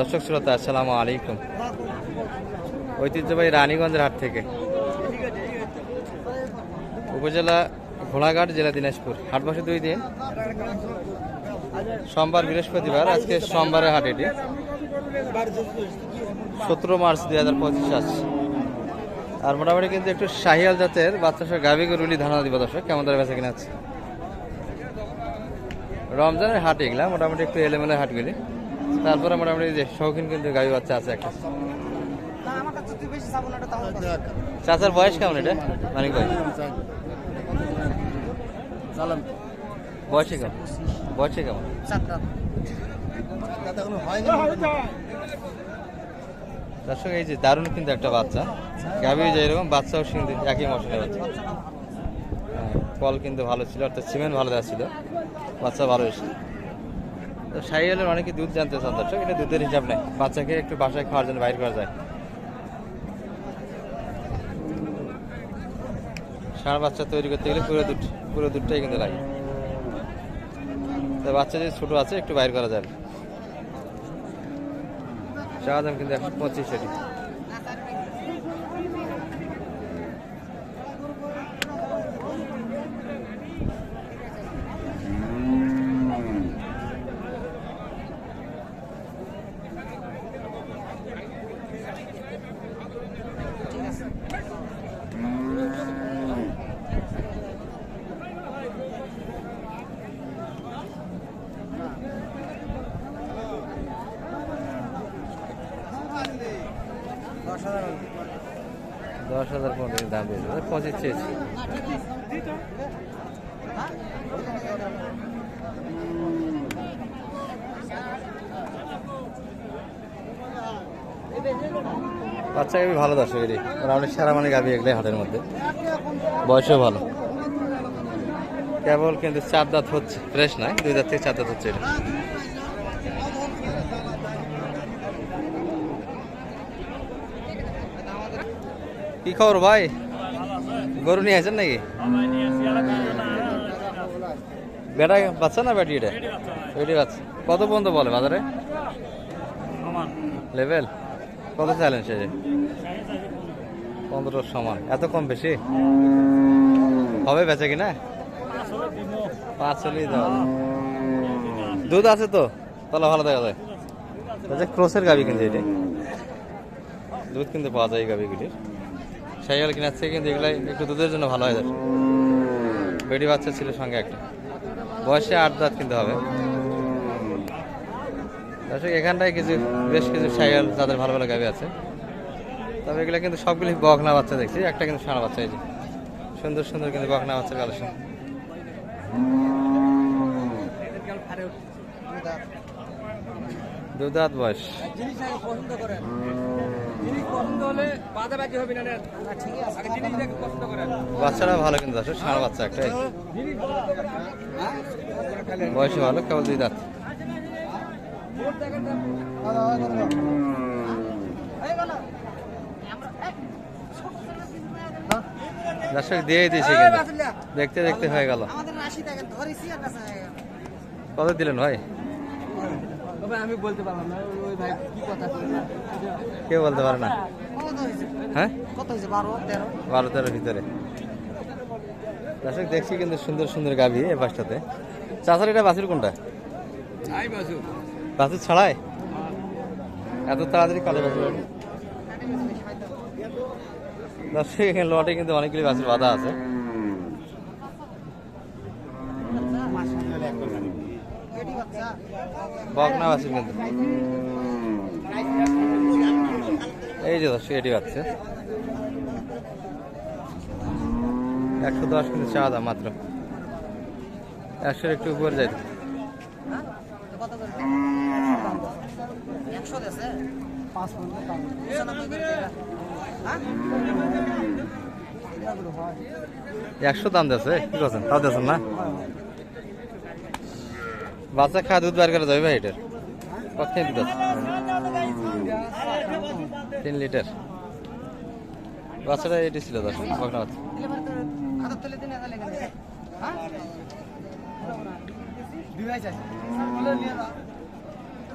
দর্শক শ্রোতা, আসসালামু আলাইকুম। ঐতিহ্যবাহী রানীগঞ্জের হাট থেকে। উপজেলা ঘোড়াঘাট, জেলা দিনাজপুর। হাট বসে দুই দিন। সোমবার, বৃহস্পতিবার, আজকে সোমবারের হাট এটি। সতেরো মার্চ দুই হাজার পঁচিশ আসছে আর মোটামুটি কিন্তু একটু শাহিয়াল জাতের বাচ্চা গাভী গরুলি ধারণা দিব দর্শক, কেমন ধরে বেঁচে কিনা আছে রমজানের হাট এগুলা, মোটামুটি একটু এলেমেলে হাটগুলি। তারপরে মোটামুটি যে শৌখিন কিন্তু গাভী বাচ্চা আছে একটা আমার কাছে তুই বেশি চাবো না এটা তাহলে চাচার বয়স কেমন এটা? মানিক ভাই? বয়সে কেমন? বয়সে কেমন? দর্শক এই যে দারুণ কিন্তু একটা বাচ্চা। গাভী যে এরকম বাচ্চাও কিন্তু একই মশলা বাচ্চা। হ্যাঁ, কল কিন্তু ভালো ছিল অর্থাৎ সিমেন্ট ভালো দেওয়া ছিল। বাচ্চা ভালো এসে তো সাইয়ালের অনেকে দুধ জানতে চান, দর্শক, এটা দুধের হিসাব নেই। বাচ্চাকে একটু বাসায় খাওয়ার জন্য বাইর করা যায়। সারা বাচ্চা তৈরি করতে গেলে পুরো দুধ, পুরো দুধটাই কিন্তু লাগে। তো বাচ্চা যদি ছোটো আছে, একটু বাইর করা যাবে। দাম কিন্তু একশো পঁচিশ দশ হাজার পনেরো দাম দিয়েছে পঁচিশ চেয়েছি। বাচ্চা গাবি ভালো দর্শক এটি মোটামুটি সারা মানে গাবি এগুলো হাটের মধ্যে। বয়সও ভালো। কেবল কিন্তু চার দাঁত হচ্ছে, ফ্রেশ নয়, দুই দাঁত থেকে চার দাঁত হচ্ছে এটা। কি খবর ভাই? গরু নিয়ে আছেন নাকি? বেটা বাচ্চা না বেটি এটা? বেটি বাচ্চা। কত পর্যন্ত বলে বাজারে? লেভেল কত চাইলেন সে পনেরো সমান। এত কম বেশি? হবে বেচে কিনা? পাঁচ চল্লিশ। দুধ আছে তো? তাহলে ভালো দেখা যায়। ক্রোসের গাবি কিন্তু এটি। দুধ কিনতে পাওয়া যায় এই গাবিগুলির সাইকেল কেনার থেকে কিন্তু এগুলাই একটু দুধের জন্য ভালো হয় বেডি বাচ্চা ছিল সঙ্গে একটা। বয়সে আট দাঁত কিনতে হবে। দর্শক, এখানটায় কিছু, বেশ কিছু সাইকেল যাদের ভালো ভালো গাবি আছে। তবে এগুলো কিন্তু সবগুলি বকনা বাচ্চা দেখছি। একটা কিন্তু সারা বাচ্চা, এই যে। সুন্দর সুন্দর কিন্তু বকনা বাচ্চা কালেকশন। দু দাঁত বয়স। বাচ্চাটা ভালো কিন্তু দর্শক সারা বাচ্চা একটাই। ভালো বয়সে ভালো কেবল দুই দাঁত। দর্শক দিয়ে দিয়েছে দেখতে দেখতে হয়ে গেল। আমাদের রাশি দেখেন ধরেছি আর কাছে কত দিলেন ভাই? আমি বলতে পারলাম না। ওই ভাই কি কথা কে বলতে পারে না। হ্যাঁ? কত হয়েছে? বারো তেরো? বারো তেরোর ভিতরে। দর্শক দেখছি কিন্তু সুন্দর সুন্দর গাভি এ পাশটাতে। চাষার এটা বাছুর কোনটা? বাছুর। ছাড়ায় এত তাড়াতাড়ি কালে বাছুর? দর্শক এখানে লটে কিন্তু অনেকগুলি বাছুর বাধা আছে এটি বাচ্চা বকনা কিন্তু। এই যে দর্শক, এটি বাচ্চা। একশো দশ কিন্তু চা দাম মাত্র। একশোর একটু উপরে যাই। দেশে একশো দাম দিয়েছে, কি করছেন? তাও দিয়েছেন না? বাচ্চা খা দুধ বার করে যাবে ভাই এটার কত কেজি দুধ? তিন লিটার বাচ্চাটা এটি ছিল দশ। হ্যাঁ দুই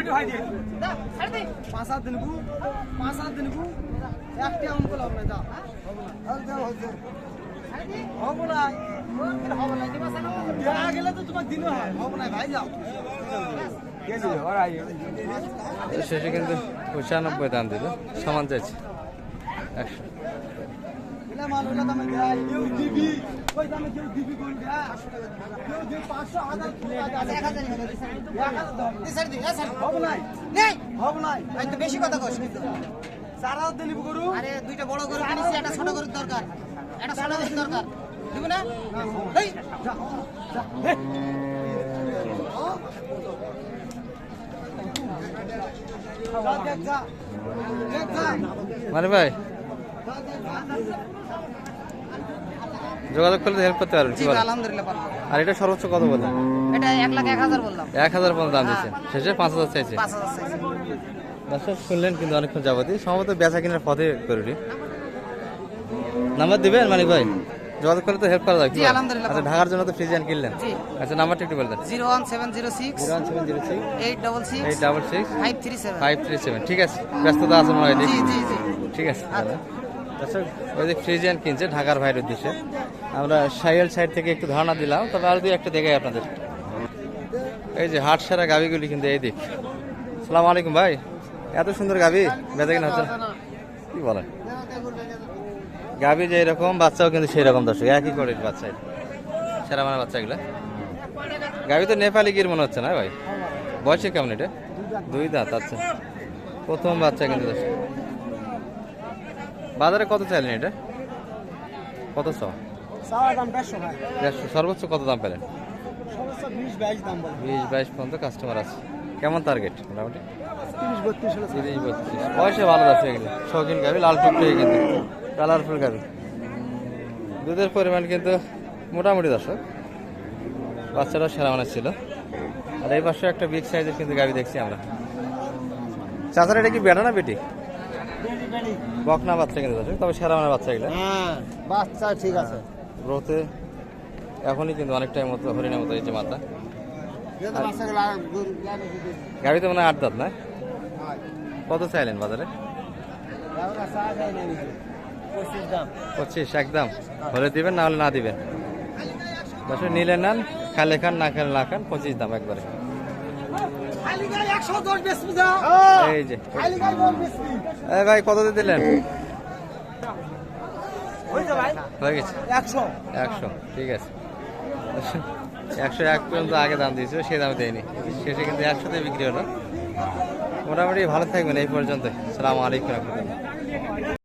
দিয়া পাঁচ সাত দিন গু পাঁচ সাত দিন গু একটি অঙ্ক লাভ না যাও হব না দেয়া গেলে তো তোমার দিন হয় হব না ভাই যাও শেষে কিন্তু পঁচানব্বই দাম দিল সমান চাইছে একশো ওলা দামে কেউ দিবি দামে কেউ দিবি পাঁচশো হাজার এক হাজার হব নাই? হব নাই? বেশি কথা কস। চার হাজার দিলি গরু? আরে দুইটা বড় গরু কিনেছি একটা ছোট গরুর দরকার। একটা ছোট গরুর দরকার। দিব না? এই, যা যা। হে যা। দেখ যা দেখ যা। মানে ভাই যোগাযোগ করলে হেল্প করতে পারবেন আলহামদুলিল্লাহ পারব। আর এটা সর্বোচ্চ কত বললেন? এটা এক লাখ এক হাজার বললাম। এক হাজার পর্যন্ত দাম দিচ্ছে শেষে পাঁচ হাজার চাইছে। পাঁচ হাজার চাইছি। দর্শক শুনলেন কিন্তু অনেকক্ষণ যাবতীয়। সম্ভবত বেচা কেনার পথে করুটি নাম্বার দিবেন মানিক ভাই? যোগাযোগ করলে তো হেল্প করা যায়। আচ্ছা ঢাকার জন্য তো ফ্রিজিয়ান কিনলেন। আচ্ছা নাম্বারটা একটু বলতেন zero one seven zero six zero one seven zero six eight double six eight double six five three seven. Five three seven. ঠিক আছে ব্যস্ততা আছে মনে হয় ঠিক আছে দর্শক ওই যে ফ্রিজিয়ান কিনছে ঢাকার ভাইয়ের উদ্দেশ্যে। আমরা সাইল সাইড থেকে একটু ধারণা দিলাম, তবে আর দুই একটা দেখাই আপনাদের। এই যে হাট সারা গাবিগুলি কিন্তু এই দিক। সালাম আলাইকুম ভাই। এত সুন্দর গাবি বেঁধে কিনা হচ্ছে? কি বলেন? গাবি যে এরকম, বাচ্চাও কিন্তু সেই রকম দর্শক, একই করে বাচ্চা সেরা মানে বাচ্চা এগুলো গাবি তো নেপালি গির মনে হচ্ছে না ভাই? বয়সে কেমন এটা? দুই দাঁত আচ্ছা। প্রথম বাচ্চা কিন্তু বাজারে কত চাইলেন এটা? কত দাম দেড়শো সর্বোচ্চ কত দাম পেলেন? বিশ বাইশ পর্যন্ত কাস্টমার আছে। কেমন টার্গেট মোটামুটি? তিরিশ বত্রিশ বয়সে ভালো আছে এগুলো। শৌখিন গাবি লাল টুকটুকি কিন্তু। কালারফুল গাবি দুধের পরিমাণ কিন্তু মোটামুটি দর্শক। বাচ্চারা সেরা মানে ছিল। আর এই পাশে একটা বিগ সাইজের কিন্তু গাবি দেখছি আমরা। চাচার এটা কি বেটা না বেটি? বকনা বাচ্চা কিন্তু তবে সেরা মানে বাচ্চা এগুলো। হ্যাঁ বাচ্চা ঠিক আছে। গ্রোথে এখনই কিন্তু অনেকটাই মতো হরিণের মতো যে মাথা। গাড়িতে মনে আট দাঁত না? কত চাইলেন বাজারে? পঁচিশ, একদম। হলে দিবেন, না হলে না দিবেন। নিলে নেন, খালে খান, না খেলে না খান, পঁচিশ দাম একবারে। এই যে ভাই, কত দিলেন? হয়েছে হয়ে গেছে। একশো। একশো ঠিক আছে। একশো এক পর্যন্ত আগে দাম দিয়েছিল সে দামে দেয়নি। শেষে কিন্তু একশোতে বিক্রি হলো। মোটামুটি ভালো থাকবেন এই পর্যন্ত সালাম আলাইকুম রহমতুল্লাহ।